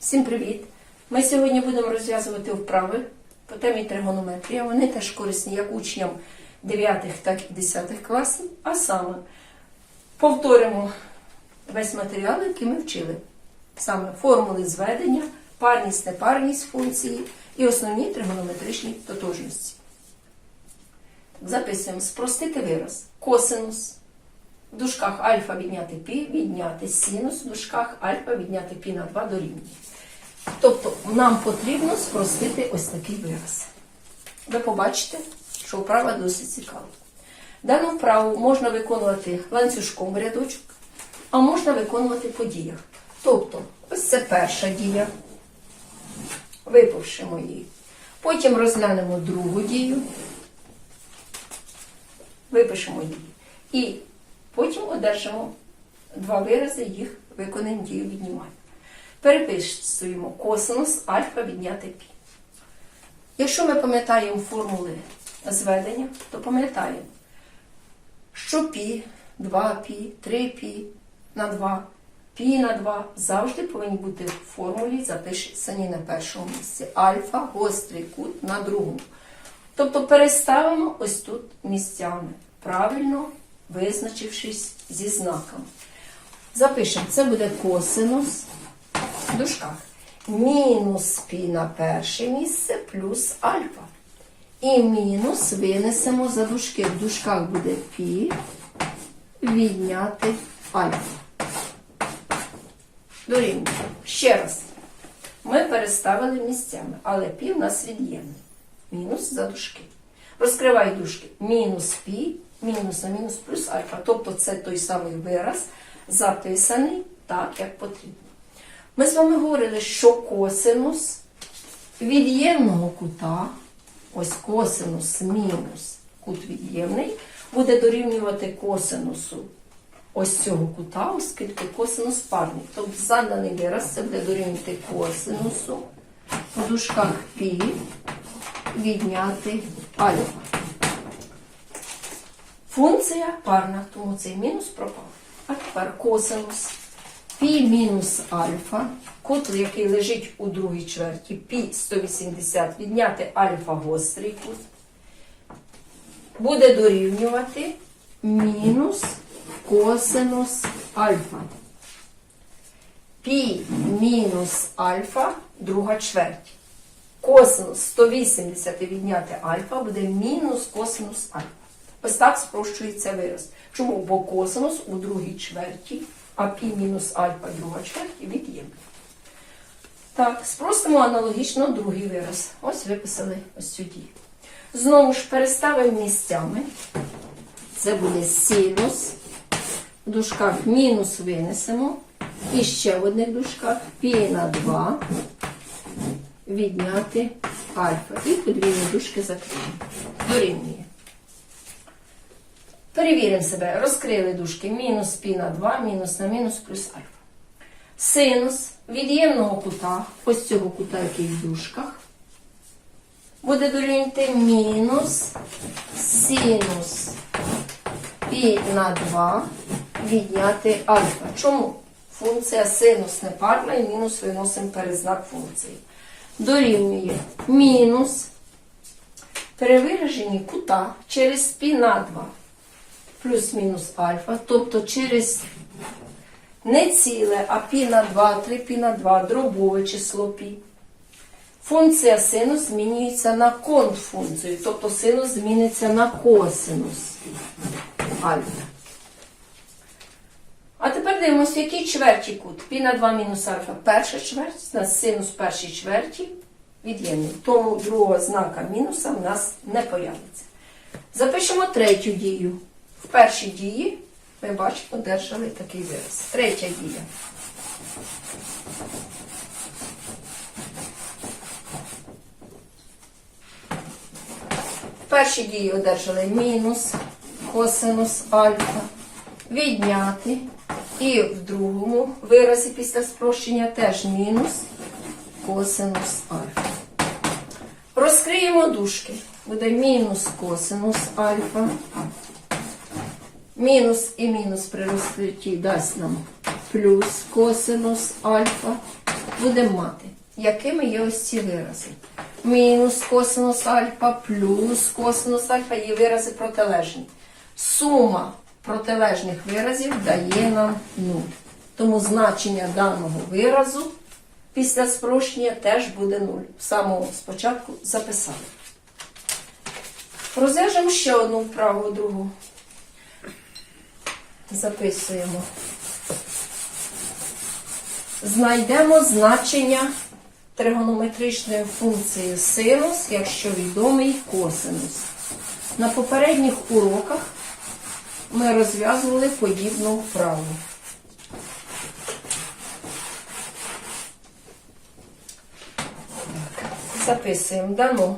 Всім привіт! Ми сьогодні будемо розв'язувати вправи по темі тригонометрія. Вони теж корисні як учням 9, так і 10 класів. А саме повторимо весь матеріал, який ми вчили. Саме формули зведення, парність, непарність функції і основні тригонометричні тотожності. Записуємо спростити вираз. Косинус. В дужках альфа відняти пі, відняти синус, в дужках альфа відняти пі на 2 дорівнює. Тобто нам потрібно спростити ось такий вираз. Ви побачите, що вправа досить цікава. Дану вправу можна виконувати ланцюжком рядочок, а можна виконувати по діях. Тобто, ось це перша дія. Випишемо її. Потім розглянемо другу дію. Випишемо її. І потім одержимо два вирази, їх виконаємо дію віднімання. Переписуємо косинус альфа відняти пі. Якщо ми пам'ятаємо формули зведення, то пам'ятаємо, що пі, 2 пі, 3 пі на 2, пі на 2 завжди повинні бути в формулі записані на першому місці. Альфа, гострий кут на другому. Тобто переставимо ось тут місцями, правильно визначившись зі знаками. Запишемо, це буде косинус в дужках. Мінус пі на перше місце плюс альфа. І мінус винесемо за дужки. В дужках буде пі відняти альфа. Дорівнює. Ще раз. Ми переставили місцями, але пі в нас від'ємний. Мінус за дужки. Розкривай дужки. Мінус пі, мінус на мінус плюс альфа. Тобто це той самий вираз, записаний так, як потрібно. Ми з вами говорили, що косинус від'ємного кута, ось косинус мінус кут від'ємний, буде дорівнювати косинусу ось цього кута, оскільки косинус парний. Тобто заданий вираз це буде дорівнювати косинусу в дужках пі відняти альфа. Функція парна, тому цей мінус пропав. А тепер косинус пі мінус альфа, кут, який лежить у другій чверті, пі 180, відняти альфа гострий кут, буде дорівнювати мінус косинус альфа. Пі мінус альфа, друга чверть. Косинус 180 відняти альфа буде мінус косинус альфа. Ось так спрощується вираз. Чому? Бо косинус у другій чверті, а пі мінус альфа друга чверті від'ємний. Так, спростимо аналогічно другий вираз. Ось виписали ось дію. Знову ж переставимо місцями. Це буде синус. В дужках мінус винесемо. І ще в одних дужках пі на 2 відняти альфа. І подвійні дужки закриємо. Дорівнює. Перевіримо себе. Розкрили дужки. Мінус пі на 2, мінус на мінус плюс альфа. Синус від'ємного кута, ось цього кута, який в дужках, буде дорівнювати мінус синус пі на 2 відняти альфа. Чому? Функція синус непарна і мінус виносимо перед знак функції. Дорівнює мінус перевиражені кута через пі на 2 плюс-мінус альфа, тобто через не ціле, а пі на 2, 3 пі на 2, дробове число пі. Функція синус змінюється на конфункцію, тобто синус зміниться на косинус альфа. А тепер дивимося, в якій чверті кут. Пі на 2 мінус альфа. Перша чверть, у нас синус першій чверті від'ємний. Тому другого знака мінуса в нас не появиться. Запишемо третю дію. В першій дії ми бачимо, одержали такий вираз. Третя дія. В першій дії одержали мінус косинус альфа. Відняти. І в другому виразі після спрощення теж мінус косинус альфа. Розкриємо дужки. Буде мінус косинус альфа. Мінус і мінус при розкритті дасть нам плюс косинус альфа. будемо мати, якими є ось ці вирази. Мінус косинус альфа, плюс косинус альфа є вирази протилежні. Сума протилежних виразів дає нам 0. Тому значення даного виразу після спрощення теж буде 0. В самому спочатку записали. Розв'яжемо ще одну вправу другу. Записуємо. Знайдемо значення тригонометричної функції синус, якщо відомий косинус. На попередніх уроках ми розв'язували подібну вправу. Записуємо дано.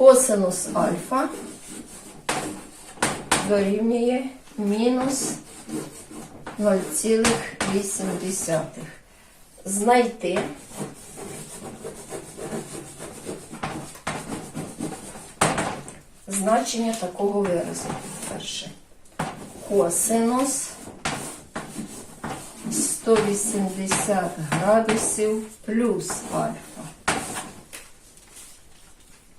Косинус альфа дорівнює мінус 0,8. Знайти значення такого виразу. Перше. Косинус 180 градусів плюс альфа.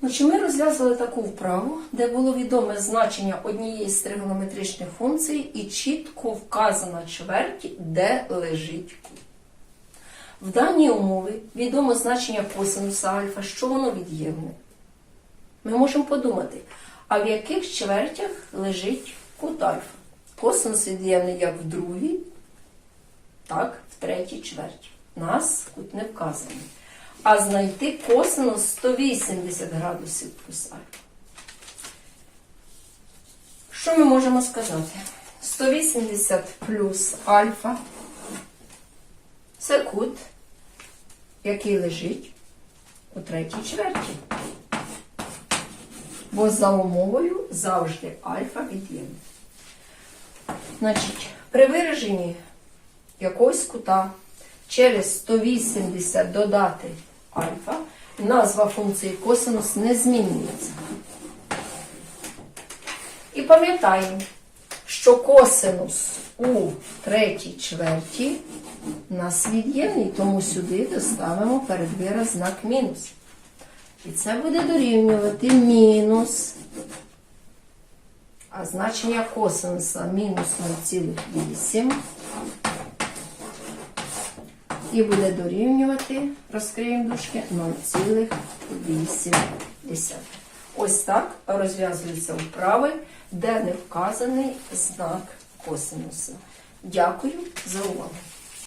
Ну, ми розв'язали таку вправу, де було відоме значення однієї з тригонометричних функцій і чітко вказана чверть, де лежить кут. В даній умові відомо значення косинуса альфа, що воно від'ємне. Ми можемо подумати, а в яких чвертях лежить кут альфа? Косинус від'ємний як в другій, так, в третій чверті. Нас кут не вказаний. А знайти косинус 180 градусів плюс альфа. Що ми можемо сказати? 180 плюс альфа це кут, який лежить у третій чверті. Бо за умовою завжди альфа від'ємне. Значить, при вираженні якогось кута через 180 додати альфа, назва функції косинус не змінюється. І пам'ятаємо, що косинус у третій чверті у нас від'ємний, тому сюди доставимо перед вираз знак мінус. І це буде дорівнювати мінус. А значення косинуса мінус 0,8 і буде дорівнювати, розкриємо дужки, 0,8. Ось так розв'язуються вправи, де не вказаний знак косинуса. Дякую за увагу.